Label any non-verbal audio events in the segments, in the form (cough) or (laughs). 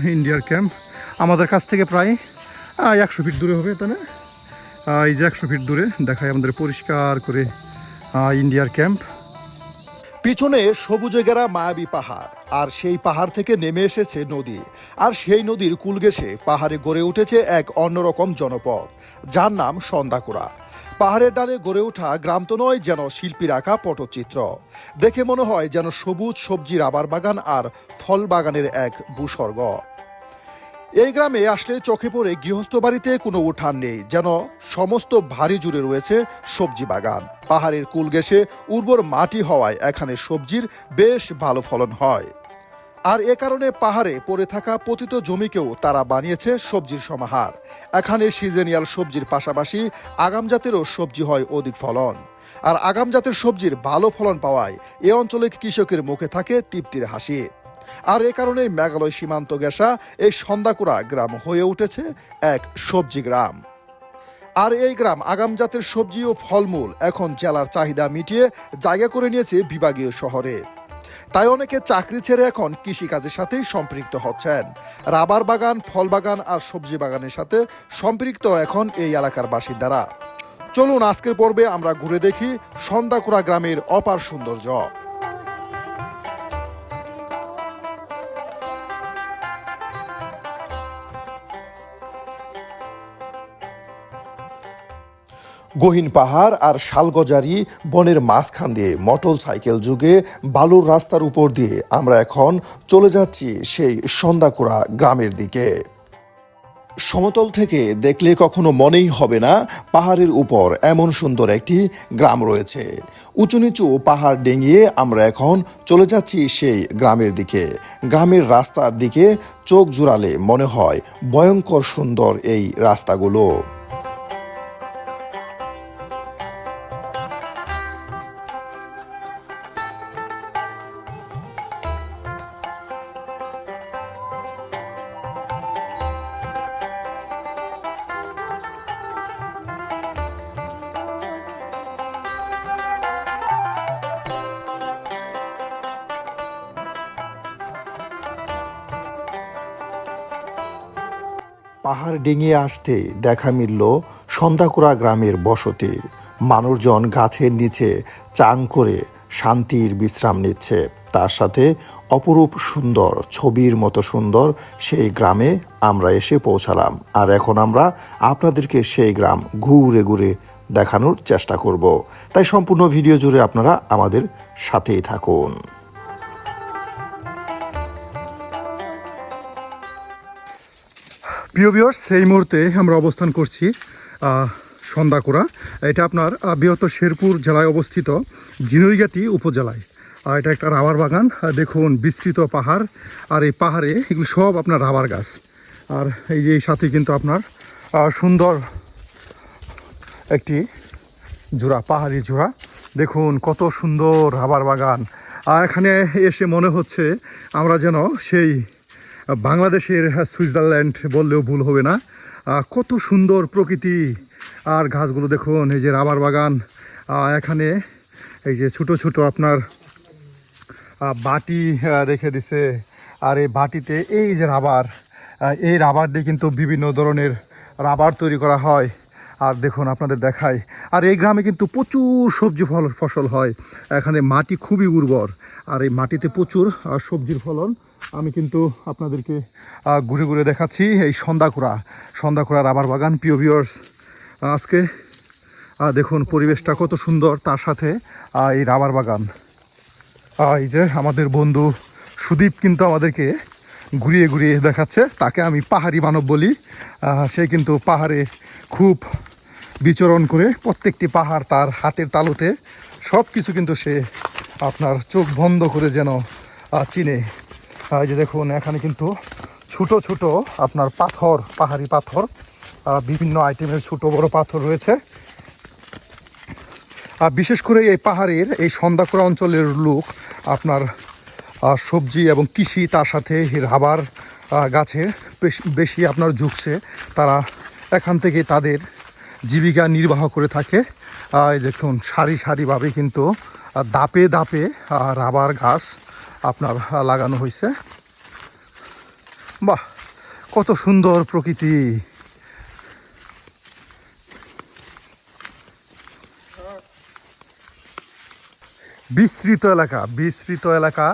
ইন্ডিয়ার ক্যাম্প। আমাদের কাছ থেকে প্রায় একশো ফিট দূরে হবে আহ, এই যে একশো ফিট দূরে দেখায় আমাদের পরিষ্কার করে ইন্ডিয়ার ক্যাম্প। পিছনে সবুজে গেরা মায়াবী পাহাড় আর সেই পাহাড় থেকে নেমে এসেছে নদী। আর সেই নদীর কুল ঘেঁষে পাহাড়ে গড়ে উঠেছে এক অন্যরকম জনপদ যার নাম সন্দাকুড়া। পাহাড়ের ডালে গড়ে ওঠা গ্রাম তো নয় যেন শিল্পীর আঁকা পটচিত্র। দেখে মনে হয় যেন সবুজ সবজি রাবার বাগান আর ফল বাগানের এক ভূস্বর্গ। এই গ্রামে আসলে চোখে পড়ে গৃহস্থ বাড়িতে কোনো উঠান নেই, যেন সমস্ত ভারী জুড়ে রয়েছে সবজি বাগান। পাহাড়ের কুল ঘেঁষে উর্বর মাটি হওয়ায় এখানে সবজির বেশ ভালো ফলন হয়। আর এ কারণে পাহাড়ে পড়ে থাকা পতিত জমিকেও তারা বানিয়েছে সবজির সমাহার। এখানে সিজেনিয়াল সবজির পাশাপাশি আগাম জাতেরও সবজি হয় অধিক ফলন। আর আগাম জাতের সবজির ভালো ফলন পাওয়ায় এ অঞ্চলের কৃষকের মুখে থাকে তৃপ্তির হাসি। আর এ কারণে মেঘালয় সীমান্ত গেসা এই সন্দাকুড়া গ্রাম হয়ে উঠেছে এক সবজি গ্রাম। আর এই গ্রাম আগাম জাতের সবজি ও ফলমূল এখন জেলার চাহিদা মিটিয়ে জায়গা করে নিয়েছে বিভাগীয় শহরে। তাই অনেকে চাকরি ছেড়ে এখন কৃষিকাজের সাথেই সম্পৃক্ত হচ্ছেন। রাবার বাগান, ফল বাগান আর সবজি বাগানের সাথে সম্পৃক্ত এখন এই এলাকার বাসিন্দারা। চলুন আজকের পর্বে আমরা ঘুরে দেখি সন্ধ্যাকুড়া গ্রামের অপার সৌন্দর্য। গহীন পাহাড় আর শালগজারি বনের মাঝখান দিয়ে মোটর সাইকেল যুগে বালুর রাস্তার উপর দিয়ে আমরা এখন চলে যাচ্ছি সেই সন্দাকুড়া গ্রামের দিকে। সমতল থেকে দেখলে কখনো মনেই হবে না পাহাড়ের উপর এমন সুন্দর একটি গ্রাম রয়েছে। উঁচু নিচু পাহাড় ডেঙিয়ে আমরা এখন চলে যাচ্ছি সেই গ্রামের দিকে। গ্রামের রাস্তার দিকে চোখ জুড়ালে মনে হয় ভয়ঙ্কর সুন্দর এই রাস্তাগুলো। ডিঙিয়ে আসতে দেখা মিলল সন্ধ্যাকুড়া গ্রামের বসতি। মানুষজন গাছের নিচে চাং করে শান্তির বিশ্রাম নিচ্ছে। তার সাথে অপরূপ সুন্দর, ছবির মতো সুন্দর সেই গ্রামে আমরা এসে পৌঁছালাম। আর এখন আমরা আপনাদেরকে সেই গ্রাম ঘুরে ঘুরে দেখানোর চেষ্টা করব। তাই সম্পূর্ণ ভিডিও জুড়ে আপনারা আমাদের সাথেই থাকুন। প্রিয় বিয়র্স সেই মুহূর্তে আমরা অবস্থান করছি সন্দাকুড়া। এটা আপনার বৃহত্তর শেরপুর জেলায় অবস্থিত ঝিনুইগাতি উপজেলায়। আর এটা একটা রাবার বাগান দেখুন বিস্তৃত পাহাড়, আর এই পাহাড়ে এগুলো সব আপনার রাবার গাছ। আর এই যে সাথে কিন্তু আপনার সুন্দর একটি জোড়া পাহাড়ি জোড়া দেখুন কত সুন্দর রাবার বাগান। আর এখানে এসে মনে হচ্ছে আমরা যেন সেই বাংলাদেশের সুইজারল্যান্ড বললেও ভুল হবে না। কত সুন্দর প্রকৃতি। আর গাছগুলো দেখুন, এই যে রাবার বাগান। এখানে এই যে ছোট ছোট আপনার বাটি রেখে দিছে। আর এই বাটিতে এই যে রাবার এই রাবার দিয়ে কিন্তু বিভিন্ন ধরনের রাবার তৈরি করা হয়। আর দেখুন, আপনাদের দেখাই। আর এই গ্রামে কিন্তু প্রচুর সবজি ফল ফসল হয়। এখানে মাটি খুবই উর্বর। আর এই মাটিতে প্রচুর সবজির ফলন আমি কিন্তু আপনাদেরকে ঘুরে ঘুরে দেখাচ্ছি এই সন্দাকুড়া সন্দাকুড়া রাবার বাগান। পিও ভিওর্স আজকে দেখুন পরিবেশটা কত সুন্দর, তার সাথে এই রাবার বাগান। এই যে আমাদের বন্ধু সুদীপ কিন্তু আমাদেরকে ঘুরিয়ে ঘুরিয়ে দেখাচ্ছে। তাকে আমি পাহাড়ি মানব বলি। সে কিন্তু পাহাড়ে খুব বিচরণ করে প্রত্যেকটি পাহাড় তার হাতের তালুতে সব কিছু কিন্তু সে আপনার চোখ বন্ধ করে যেন চিনে। এই যে দেখুন, এখানে কিন্তু ছোট ছোট আপনার পাথর, পাহাড়ি পাথর বিভিন্ন আইটেমের ছোট বড় পাথর রয়েছে। আর বিশেষ করে এই পাহাড়ের এই সন্দাকুড়া অঞ্চলের লোক আপনার সবজি এবং কৃষি, তার সাথে রাবার গাছে বেশি আপনার ঝুঁকছে। তারা এখান থেকে তাদের জীবিকা নির্বাহ করে থাকে। দেখুন, সারি সারিভাবে কিন্তু দাপে দাপে রাবার গাছ আপনার লাগানো হয়েছে। বাহ, কত সুন্দর প্রকৃতি। বিস্তৃত এলাকা বিস্তৃত এলাকা,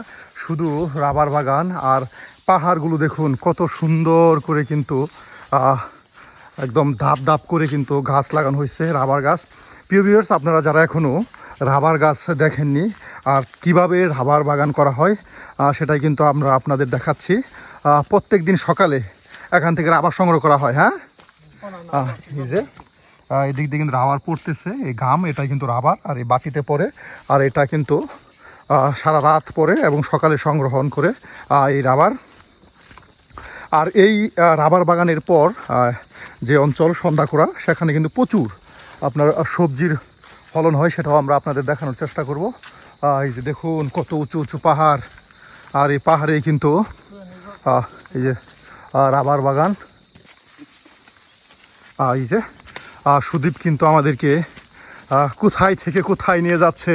শুধু রাবার বাগান আর পাহাড়গুলো দেখুন, কত সুন্দর করে কিন্তু একদম ধাপ ধাপ করে কিন্তু গাছ লাগানো হয়েছে, রাবার গাছ। প্রিয় আপনারা যারা এখনও রাবার গাছ দেখেননি। আর কীভাবে রাবার বাগান করা হয় সেটাই কিন্তু আমরা আপনাদের দেখাচ্ছি। প্রত্যেক দিন সকালে এখান থেকে রাবার সংগ্রহ করা হয় হ্যাঁ? এই যে এদিক দিয়ে কিন্তু রাবার পড়তেছে। এই ঘাম এটা কিন্তু রাবার, আর এই বাটিতে পড়ে। আর এটা কিন্তু সারা রাত পরে এবং সকালে সংগ্রহণ করে এই রাবার। আর এই রাবার বাগানের পর যে অঞ্চল সন্ধ্যাকোড়া সেখানে কিন্তু প্রচুর আপনার সবজির ফলন হয় সেটাও আমরা আপনাদের দেখানোর চেষ্টা করব। এই যে দেখুন কত উঁচু উঁচু পাহাড়। আর এই পাহাড়ে কিন্তু এই যে রাবার বাগান। এই যে সুদীপ কিন্তু আমাদেরকে কোথায় থেকে কোথায় নিয়ে যাচ্ছে,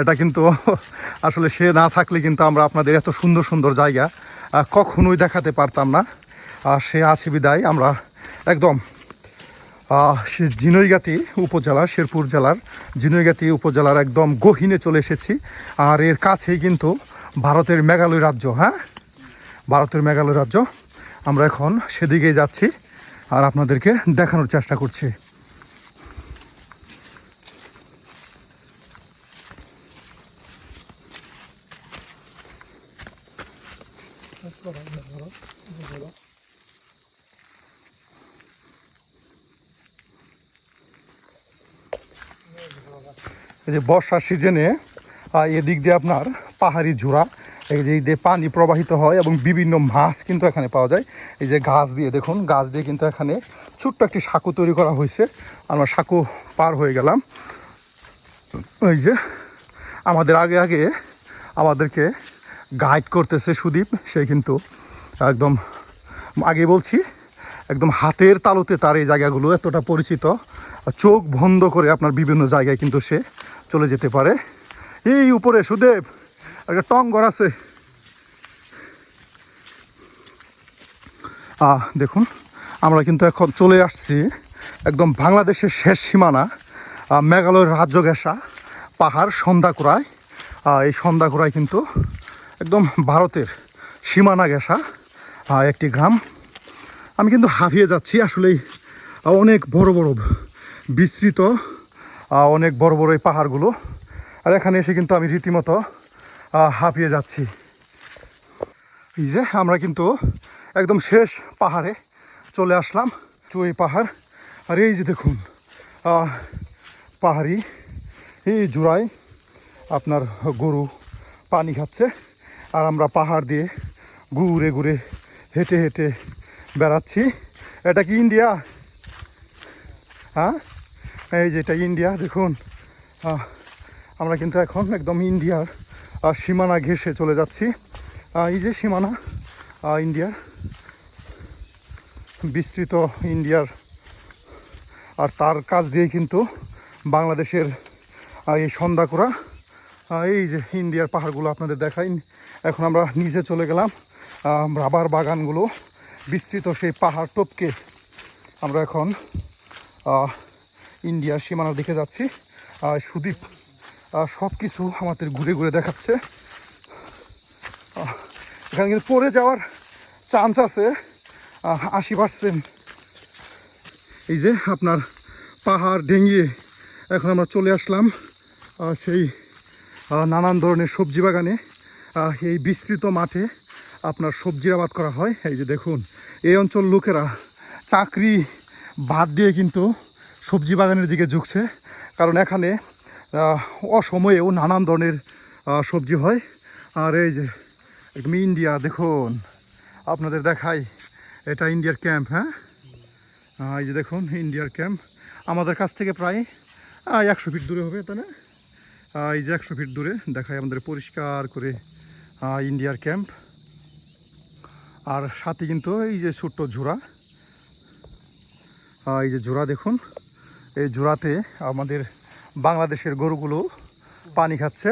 এটা কিন্তু (laughs) আসলে সে না থাকলে কিন্তু আমরা আপনাদের এত সুন্দর সুন্দর জায়গা কখনোই দেখাতে পারতাম না। আর সে আছে বিদায়, আমরা একদম সে জিনইগাতি উপজেলার, শেরপুর জেলার জিনৈগাতি উপজেলার একদম গহীনে চলে এসেছি। আর এর কাছেই কিন্তু ভারতের মেঘালয় রাজ্য হ্যাঁ? ভারতের মেঘালয় রাজ্য। আমরা এখন সেদিকেই যাচ্ছি আর আপনাদেরকে দেখানোর চেষ্টা করছি। এই যে বর্ষার সিজনে এদিক দিয়ে আপনার পাহাড়ি ঝোড়া, এই যে এই দিয়ে পানি প্রবাহিত হয় এবং বিভিন্ন মাছ কিন্তু এখানে পাওয়া যায়। এই যে গাছ দিয়ে দেখুন, গাছ দিয়ে কিন্তু এখানে ছোট্ট একটি সাঁকো তৈরি করা হয়েছে। আমরা সাঁকো পার হয়ে গেলাম। এই যে আমাদের আগে আগে আমাদেরকে গাইড করতেছে সুদীপ। সে কিন্তু একদম, আগে বলছি, একদম হাতের তালুতে তার এই জায়গাগুলো এতটা পরিচিত। চোখ বন্ধ করে আপনার বিভিন্ন জায়গায় কিন্তু সে চলে যেতে পারে। এই উপরে সুদেব একটা টঙ্গর আছে। আহ, দেখুন আমরা কিন্তু এখন চলে আসছি একদম বাংলাদেশের শেষ সীমানা মেঘালয়ের রাজ্য ঘেঁষা পাহাড় সন্ধ্যাকুড়ায়। এই সন্ধ্যাকুড়ায় কিন্তু একদম ভারতের সীমানা ঘেঁষা একটি গ্রাম। আমি কিন্তু হাঁপিয়ে যাচ্ছি আসলেই অনেক বড় বড় বিস্তৃত অনেক বড় বড় এই পাহাড়গুলো। আর এখানে এসে কিন্তু আমি রীতিমতো হাঁপিয়ে যাচ্ছি। এই যে আমরা কিন্তু একদম শেষ পাহাড়ে চলে আসলাম, চুই পাহাড়। আর এই যে দেখুন পাহাড়ি, এই জোড়ায় আপনার গরু পানি খাচ্ছে। আর আমরা পাহাড় দিয়ে ঘুরে ঘুরে হেঁটে হেঁটে বেড়াচ্ছি। এটা কি ইন্ডিয়া? হ্যাঁ? এই যে এটা ইন্ডিয়া, দেখুন। আমরা কিন্তু এখন একদম ইন্ডিয়ার সীমানা ঘেঁষে চলে যাচ্ছি। এই যে সীমানা ইন্ডিয়ার বিস্তৃত ইন্ডিয়ার। আর তার কাছ দিয়ে কিন্তু বাংলাদেশের এই সন্ধ্যাকুড়া এই যে ইন্ডিয়ার পাহাড়গুলো আপনাদের দেখাই। এখন আমরা নিচে চলে গেলাম রাবার বাগানগুলো। বিস্তৃত সেই পাহাড় টপকে আমরা এখন ইন্ডিয়ার সীমানার দিকে যাচ্ছি। সুদীপ সব কিছু আমাদের ঘুরে ঘুরে দেখাচ্ছে। এখানে কিন্তু পড়ে যাওয়ার চান্স আছে। আশি পার্সেন্ট এই যে আপনার পাহাড় ডেঙ্গিয়ে এখন আমরা চলে আসলাম সেই নানান ধরনের সবজি বাগানে। এই বিস্তৃত মাঠে আপনার সবজির আবাদ করা হয়। এই যে দেখুন, এই অঞ্চল লোকেরা চাকরি বাদ দিয়ে কিন্তু সবজি বাগানের দিকে ঝুঁকছে, কারণ এখানে অসময়েও নানান ধরনের সবজি হয়। আর এই যে, একদম ইন্ডিয়া, দেখুন, আপনাদের দেখাই, এটা ইন্ডিয়ার ক্যাম্প হ্যাঁ? এই যে দেখুন, ইন্ডিয়ার ক্যাম্প। আমাদের কাছ থেকে প্রায় একশো ফিট দূরে হবে না? এই যে একশো ফিট দূরে দেখায় আমাদের পরিষ্কার করে ইন্ডিয়ার ক্যাম্প। আর সাথে কিন্তু এই যে ছোট্ট ঝোড়া এই যে জোড়া দেখুন এই জোড়াতে আমাদের বাংলাদেশের গরুগুলো পানি খাচ্ছে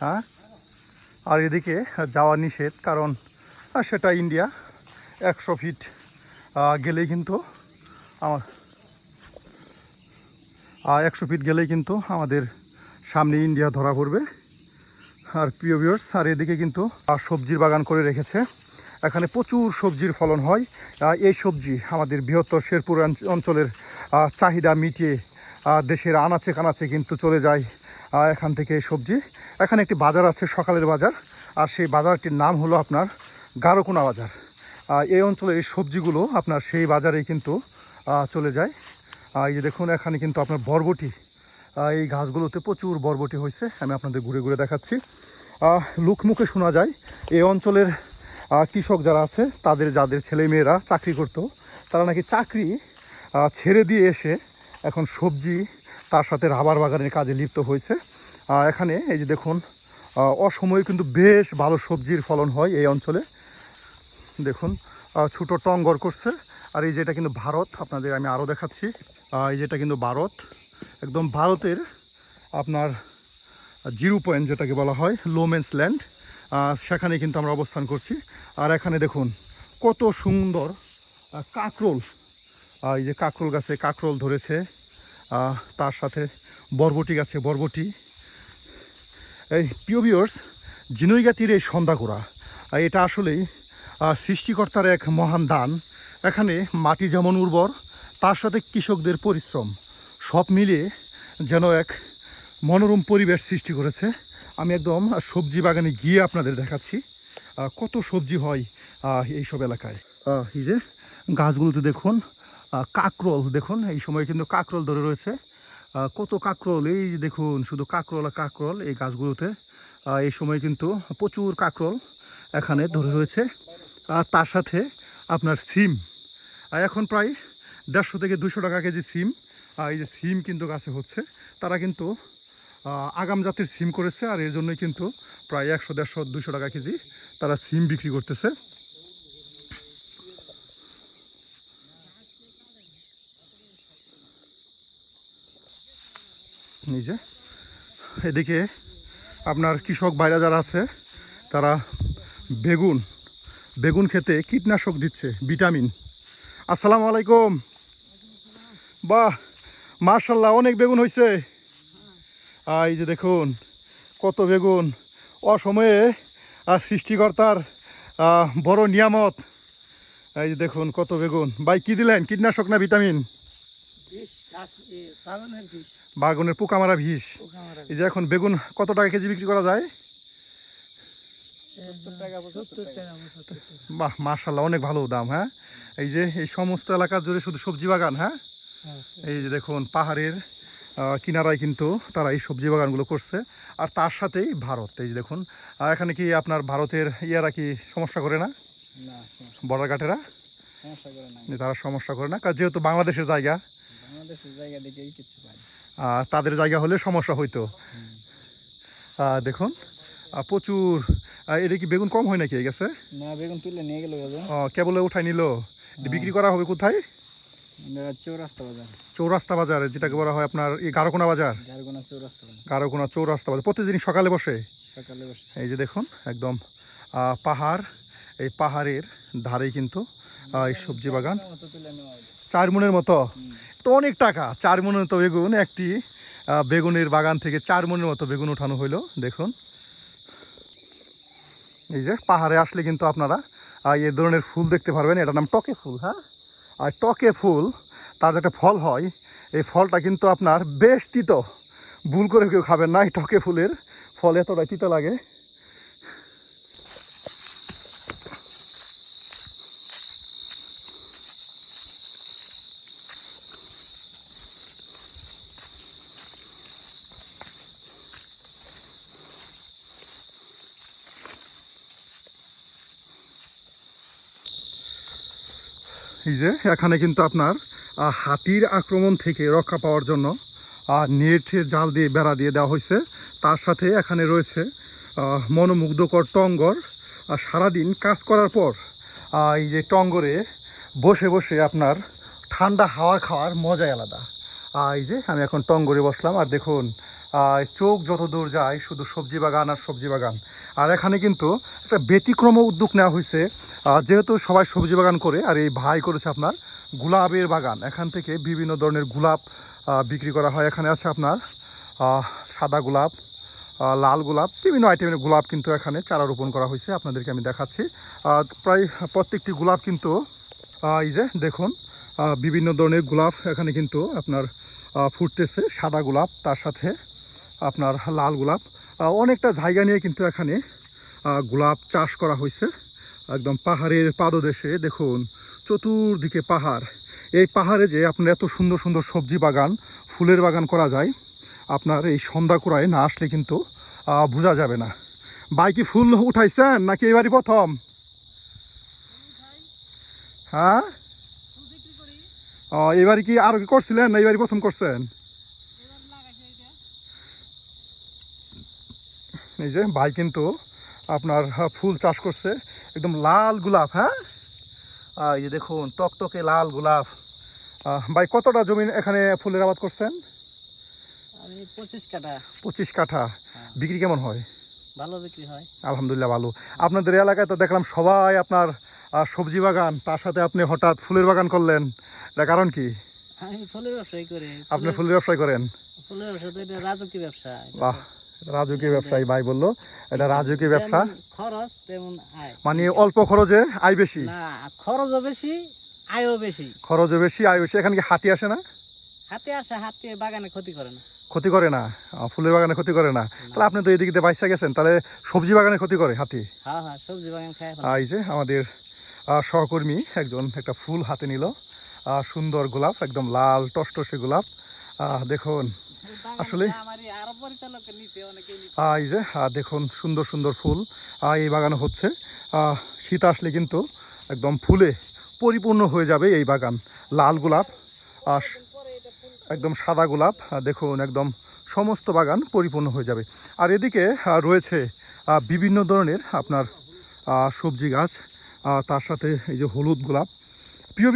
হ্যাঁ? আর এদিকে যাওয়া নিষেধ কারণ আহ, সেটা ইন্ডিয়া একশো ফিট গেলেই কিন্তু আমার একশো ফিট গেলেই কিন্তু আমাদের সামনে ইন্ডিয়া ধরা পড়বে। আর প্রিয় ভিউয়ার্স আর এদিকে কিন্তু সবজির বাগান করে রেখেছে। এখানে প্রচুর সবজির ফলন হয়। এই সবজি আমাদের বৃহত্তর শেরপুর অঞ্চলের চাহিদা মিটিয়ে দেশের আনাচে কানাচে কিন্তু চলে যায় এখান থেকে সবজি। এখানে একটি বাজার আছে সকালের বাজার আর সেই বাজারটির নাম হলো আপনার গারোকোনা বাজার। এই অঞ্চলের এই সবজিগুলো আপনার সেই বাজারেই কিন্তু চলে যায়। এই যে দেখুন এখানে কিন্তু আপনার বরবটি এই গাছগুলোতে প্রচুর বরবটি হয়েছে। আমি আপনাদের ঘুরে ঘুরে দেখাচ্ছি। আহ, লোক মুখে শোনা যায় এই অঞ্চলের কৃষক যারা আছে, তাদের যাদের ছেলে মেয়েরা চাকরি করতো, তারা নাকি চাকরি ছেড়ে দিয়ে এসে এখন সবজি, তার সাথে রাবার বাগানের কাজে লিপ্ত হয়েছে। এখানে এই যে দেখুন অসময়ে কিন্তু বেশ ভালো সবজির ফলন হয় এই অঞ্চলে। দেখুন ছোটো টঙ্গর করছে। আর এই যেটা কিন্তু ভারত, আপনাদের আমি আরও দেখাচ্ছি। এই যেটা কিন্তু ভারত, একদম ভারতের আপনার জিরো পয়েন্ট যেটাকে বলা হয় লোমেন্স ল্যান্ড সেখানে কিন্তু আমরা অবস্থান করছি। আর এখানে দেখুন কত সুন্দর কাকরোল। এই যে কাকরোল গাছে কাকরোল ধরেছে। তার সাথে বরবটি গাছে বরবটি। এই প্রিয় ভিউয়ার্স জিনইগাতির এই সন্ধ্যাকোড়া আহ, এটা আসলেই সৃষ্টিকর্তার এক মহান দান। এখানে মাটি যেমন উর্বর তার সাথে কৃষকদের পরিশ্রম। সব মিলিয়ে যেন এক মনোরম পরিবেশ সৃষ্টি করেছে। আমি একদম সবজি বাগানে গিয়ে আপনাদের দেখাচ্ছি কত সবজি হয় এই সব এলাকায়। এই যে গাছগুলোতে দেখুন কাকরোল, দেখুন, এই সময় কিন্তু কাকরোল ধরে রয়েছে। কত কাকরোল, এই যে দেখুন, শুধু কাকরোল আর কাকরোল এই গাছগুলোতে। এই সময় কিন্তু প্রচুর কাকরোল এখানে ধরে রয়েছে। আর তার সাথে আপনার সিম এখন প্রায় দেড়শো থেকে দুশো টাকা কেজি সিম এই যে সিম কিন্তু গাছে হচ্ছে, তারা কিন্তু আগাম জাতের সিম করেছে আর এর জন্যই কিন্তু প্রায় একশো, দেড়শো দুশো টাকা কেজি তারা সিম বিক্রি করতেছে। নিজে এদিকে আপনার কৃষক বাইরা যারা আছে, তারা বেগুন বেগুন খেতে কীটনাশক দিচ্ছে, ভিটামিন। আসসালামু আলাইকুম। বাহ মার্শাল্লাহ অনেক বেগুন হয়েছে এই যে দেখুন কত বেগুন। অসময়ে সৃষ্টিকর্তার বড় নিয়ামত। এই যে দেখুন কত বেগুন। ভাই কি দিলেন? কীটনাশক না ভিটামিন? বাগানের পোকামারা ভিষ পোকা মারা এই যে এখন বেগুন কত টাকা কেজি বিক্রি করা যায়? বাহ মার্শাল্লাহ অনেক ভালো দাম হ্যাঁ? এই যে এই সমস্ত এলাকা জুড়ে শুধু সবজি বাগান হ্যাঁ? হ্যাঁ, এই যে দেখুন পাহাড়ের কিনারায় কিন্তু তারা এই সবজি বাগানগুলো করছে। আর তার সাথেই ভারত এই যে দেখুন। এখানে কি আপনার ভারতের ইয়ারা কি সমস্যা করে না? বর্ডার ঘাটেরা? তারা সমস্যা করে না। কারণ যেহেতু বাংলাদেশের জায়গা। তাদের জায়গা হলে সমস্যা হইতো। দেখুন প্রচুর। এটা কি বেগুন কম হয় নাকি গেছে? না বেগুন তুলে নিয়ে গেল কেবলে উঠাই নিল। বিক্রি করা হবে কোথায়? চৌরাস্তা বাজার। চৌরাস্তা বাজার যেটাকে বলা হয় আপনার এই গারোকোনা বাজার। গারোকোনা চৌরাস্তা বাজার। প্রতিদিন সকালে বসে? সকালে বসে। এই যে দেখুন একদম পাহাড় এই পাহাড়ের ধারেই কিন্তু এই সবজি বাগান। চার মনের মতো তো অনেক টাকা। চার মনের মতো বেগুন একটি বেগুনের বাগান থেকে চার মনের মতো বেগুন উঠানো হইল দেখুন। এই যে পাহাড়ে আসলে কিন্তু আপনারা এই ধরনের ফুল দেখতে পারবেন। এটার নাম টকে ফুল হ্যাঁ? আর টকে ফুল, তার যেটা ফল হয়, এই ফলটা কিন্তু আপনার বেশ তিত। ভুল করে কেউ খাবেন না, এই টকে ফুলের ফল এতটাই তিতো লাগে। এই যে, এখানে কিন্তু আপনার হাতির আক্রমণ থেকে রক্ষা পাওয়ার জন্য নেটের জাল দিয়ে বেড়া দিয়ে দেওয়া হয়েছে। তার সাথে এখানে রয়েছে মনোমুগ্ধকর টঙ্গর। সারাদিন কাজ করার পর এই যে টঙ্গরে বসে বসে আপনার ঠান্ডা হাওয়া খাওয়ার মজাই আলাদা। এই যে, আমি এখন টঙ্গরে বসলাম। আর দেখুন চোখ যত দূর যায়, শুধু সবজি বাগান আর সবজি বাগান। আর এখানে কিন্তু একটা ব্যতিক্রম উদ্যোগ নেওয়া হয়েছে। যেহেতু সবাই সবজি বাগান করে আর এই ভাই করেছে আপনার গোলাপের বাগান। এখান থেকে বিভিন্ন ধরনের গোলাপ বিক্রি করা হয়। এখানে আছে আপনার সাদা গোলাপ লাল গোলাপ, বিভিন্ন আইটেমের গোলাপ কিন্তু এখানে চারা রোপণ করা হয়েছে। আপনাদেরকে আমি দেখাচ্ছি। প্রায় প্রত্যেকটি গোলাপ কিন্তু এই যে দেখুন বিভিন্ন ধরনের গোলাপ এখানে কিন্তু আপনার ফুটতেছে। সাদা গোলাপ, তার সাথে আপনার লাল গোলাপ অনেকটা জায়গা নিয়ে কিন্তু এখানে গোলাপ চাষ করা হয়েছে। একদম পাহাড়ের পাদদেশে দেখুন চতুর্দিকে পাহাড়। এই পাহাড়ে যে আপনার এত সুন্দর সুন্দর সবজি বাগান ফুলের বাগান করা যায় আপনার এই সন্ধ্যা করায় না আসলে কিন্তু বোঝা যাবে না। বাইকে ফুল উঠাইছেন নাকি এবারই প্রথম? হ্যাঁ? এবারে কি আরও কি করছিলেন না এবারই প্রথম করছেন? এই যে ভাই কিন্তু আপনার আহ, ফুল চাষ করছে। একদম লাল গোলাপ হ্যাঁ? এই যে দেখুন টকটকে লাল গোলাপ। ভাই কতটা জমি এখানে ফুলের আবাদ করছেন? পঁচিশ কাটা পঁচিশ কাঠা। বিক্রি কেমন হয়? ভালো বিক্রি হয়। আলহামদুলিল্লাহ ভালো। আপনাদের এলাকায় তো দেখলাম সবাই আপনার সবজি বাগান তার সাথে আপনি হঠাৎ ফুলের বাগান করলেন। এটা কারণ কি? আমি ফুলের ব্যবসায়ী করি। আপনি ফুলের ব্যবসায় করেন? ফুলের ব্যবসা তো এটা রাজকীয় ব্যবসা। বাহ। রাজকীয় ব্যবসায়ী ভাই বলল এটা রাজকীয় ব্যবসা। খরচ তেমন আয়। মানে অল্প খরচে আয় বেশি? না খরচও বেশি আয়ও বেশি। খরচও বেশি আয় বেশি। এখানে কি হাতি আসে না? হাতে আসে হাতে বাগানে ক্ষতি করে না। ক্ষতি করে না? ফুলের বাগানে ক্ষতি করে না? তাহলে আপনি তো এদিকে বাইসা গেছেন তাহলে সবজি বাগানে ক্ষতি করে হাতি? হ্যাঁ হ্যাঁ সবজি বাগান খায় এই যে আমাদের সহকর্মী একজন একটা ফুল হাতে নিল। সুন্দর গোলাপ একদম লাল টসটসে গোলাপ। দেখুন আসলে এই যে দেখুন, সুন্দর সুন্দর ফুল। এই বাগানে হচ্ছে। শীত আসলে কিন্তু একদম ফুলে পরিপূর্ণ হয়ে যাবে এই বাগান। লাল গোলাপ আর একদম সাদা গোলাপ দেখুন, একদম সমস্ত বাগান পরিপূর্ণ হয়ে যাবে। আর এদিকে রয়েছে বিভিন্ন ধরনের আপনার সবজি গাছ তার সাথে এই যে হলুদ গোলাপ। প্রিয়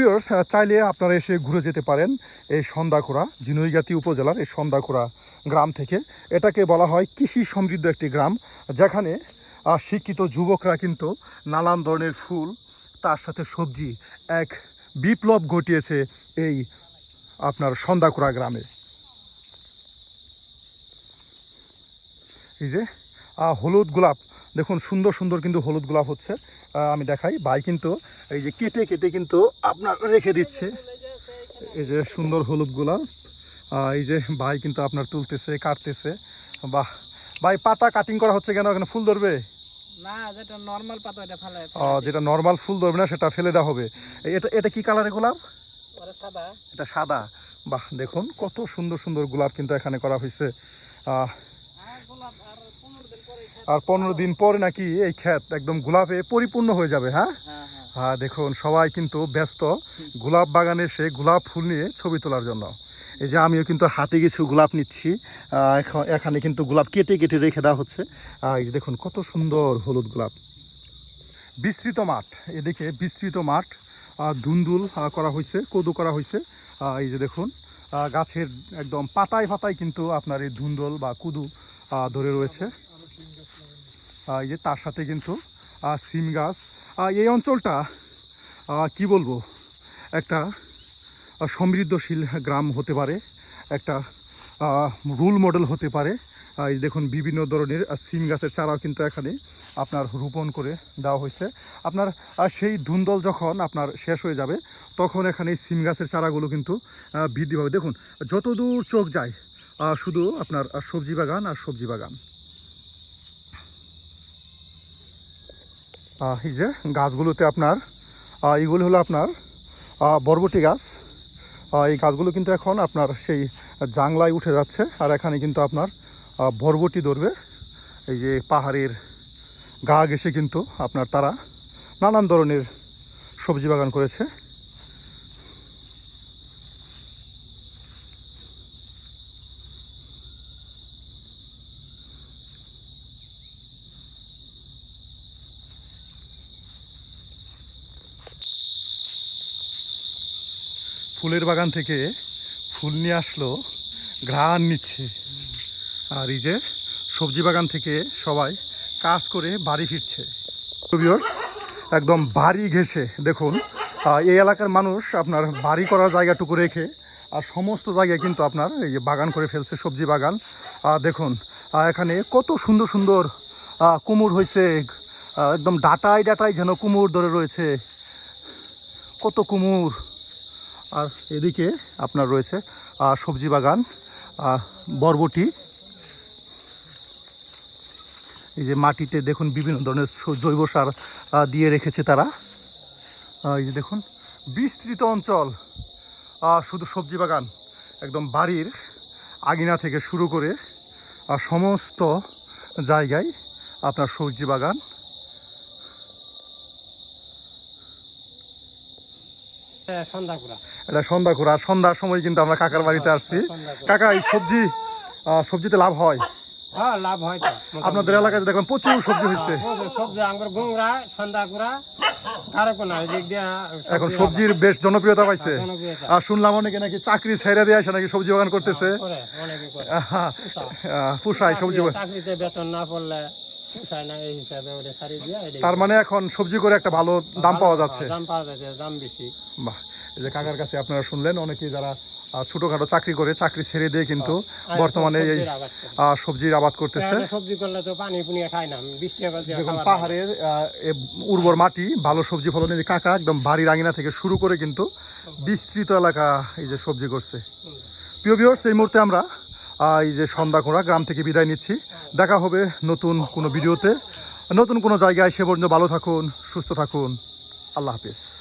চাইলে আপনারা এসে ঘুরে যেতে পারেন এই সন্দাখোড়া জিনইগাতি উপজেলার এই সন্দাখোড়া গ্রাম থেকে। এটাকে বলা হয় কৃষি সমৃদ্ধ একটি গ্রাম, যেখানে শিক্ষিত যুবকরা কিন্তু নানান ধরনের ফুল, তার সাথে সবজি, এক বিপ্লব ঘটিয়েছে এই আপনার সন্দাখোড়া গ্রামে। এই যে হলুদ গোলাপ। দেখুন, সুন্দর সুন্দর কিন্তু হলুদ গোলাপ হচ্ছে। আমি দেখাই। ভাই কিন্তু এই যে কেটে কেটে কিন্তু আপনার রেখে দিচ্ছে। এই যে সুন্দর হলুদ গোলাপ। এই যে ভাই কিন্তু আপনার তুলতেছে কাটতেছে। বাহ ভাই পাতা কাটিং করা হচ্ছে কেন? এখানে ফুল ধরবে? না যেটা নর্মাল ফেলে আহ, যেটা নর্মাল ফুল ধরবে না সেটা ফেলে দেওয়া হবে। এটা এটা কি কালারের গোলাপ? সাদা। এটা সাদা। বাহ দেখুন কত সুন্দর সুন্দর গোলাপ কিন্তু এখানে করা হয়েছে। আর পনেরো দিন পরে আর পনেরো দিন পরে নাকি এই ক্ষেত একদম গোলাপে পরিপূর্ণ হয়ে যাবে হ্যাঁ? হ্যাঁ হ্যাঁ। হ্যাঁ দেখুন সবাই কিন্তু ব্যস্ত। গোলাপ বাগানে সে গোলাপ ফুল নিয়ে ছবি তোলার জন্য। এই যে আমিও কিন্তু হাতে কিছু গোলাপ নিচ্ছি। এখানে কিন্তু গোলাপ কেটে কেটে রেখে দেওয়া হচ্ছে। এই যে দেখুন কত সুন্দর হলুদ গোলাপ। বিস্তৃত মাঠ এদিকে বিস্তৃত মাঠ ধুন্দুল করা হয়েছে, কদু করা হয়েছে। এই যে দেখুন গাছের একদম পাতায় পাতায় কিন্তু আপনার এই ধুন্দল বা কুদু ধরে রয়েছে। এই যে তার সাথে কিন্তু সিম গাছ। এই অঞ্চলটা কি বলব? একটা সমৃদ্ধশীল গ্রাম হতে পারে, একটা রুল মডেল হতে পারে। এই দেখুন, বিভিন্ন ধরনের সিম গাছের চারাও কিন্তু এখানে আপনার রোপণ করে দেওয়া হয়েছে। আপনার সেই ধুন্দল যখন আপনার শেষ হয়ে যাবে, তখন এখানে সিম গাছের চারাগুলো কিন্তু বৃদ্ধি পাবে। দেখুন, যতদূর চোখ যায় শুধু আপনার সবজি বাগান আর সবজি বাগান। এই যে গাছগুলোতে আপনার এগুলো হলো আপনার বরবটি গাছ। এই গাছগুলো কিন্তু এখন আপনার সেই জাংলায় উঠে যাচ্ছে। আর এখানে কিন্তু আপনার বরবটি ধরবে। এই যে পাহাড়ের গা ঘেসে কিন্তু আপনার তারা নানান ধরনের সবজি বাগান করেছে। ফুলের বাগান থেকে ফুল নিয়ে আসলো, ঘ্রাণ নিচ্ছে। আর এই যে সবজি বাগান থেকে সবাই কাজ করে বাড়ি ফিরছে। একদম বাড়ি ঘেসে দেখুন এই এলাকার মানুষ আপনার বাড়ি করার জায়গাটুকু রেখে, আর সমস্ত জায়গায় কিন্তু আপনার এই যে বাগান করে ফেলছে সবজি বাগান। দেখুন এখানে কত সুন্দর সুন্দর কুমড় হয়েছে একদম ডাটায় ডাটায় যেন কুমড় ধরে রয়েছে। কত কুমড় আর এদিকে আপনার রয়েছে সবজি বাগান বরবটি। এই যে মাটিতে দেখুন বিভিন্ন ধরনের জৈব সার দিয়ে রেখেছে তারা। এই যে দেখুন, বিস্তৃত অঞ্চল। শুধু সবজি বাগান, একদম বাড়ির আগিনা থেকে শুরু করে সমস্ত জায়গায় আপনার সবজি বাগান সন্ধ্যা করা এটা সন্ধ্যা আর সন্ধ্যার সময় কিন্তু আমরা কাকার বাড়িতে আসছি। কাকা এই সবজি সবজিতে লাভ হয়? হ্যাঁ লাভ হয় আপনাদের দেখলাম প্রচুর সবজি হয়েছে। দিয়া এখন সবজির বেশ জনপ্রিয়তা পাইছে। আর শুনলাম অনেকে নাকি চাকরি ছেড়ে দিয়ে আসে নাকি সবজি বাগান করতেছে। পুষায় সবজি বাগান। বেতন না পড়লে এই তার মানে এখন সবজি করে একটা ভালো দাম পাওয়া যাচ্ছে। দাম পাওয়া যাচ্ছে দাম বেশি। বাহ এই যে কাকার কাছে আপনারা শুনলেন অনেকেই যারা ছোটখাটো চাকরি করে চাকরি ছেড়ে দিয়ে কিন্তু বর্তমানে এই সবজির আবাদ করতেছে। সবজি করলে তো পানি পুনিয়ে খায় না বৃষ্টি আবার দিয়ে দেখুন খাবার পাহাড়ের উর্বর মাটি ভালো সবজি ফলনের যে কাকা একদম বাড়ির আঙিনা থেকে শুরু করে কিন্তু বিস্তৃত এলাকা এই যে সবজি করছে। প্রিয় ভিউয়ার্স এই মুহূর্তে আমরা এই যে সন্ধ্যা সন্ধ্যাখোড়া গ্রাম থেকে বিদায় নিচ্ছি। দেখা হবে নতুন কোনো ভিডিওতে। নতুন কোনো জায়গায় সে পর্যন্ত ভালো থাকুন, সুস্থ থাকুন। আল্লাহ হাফিজ।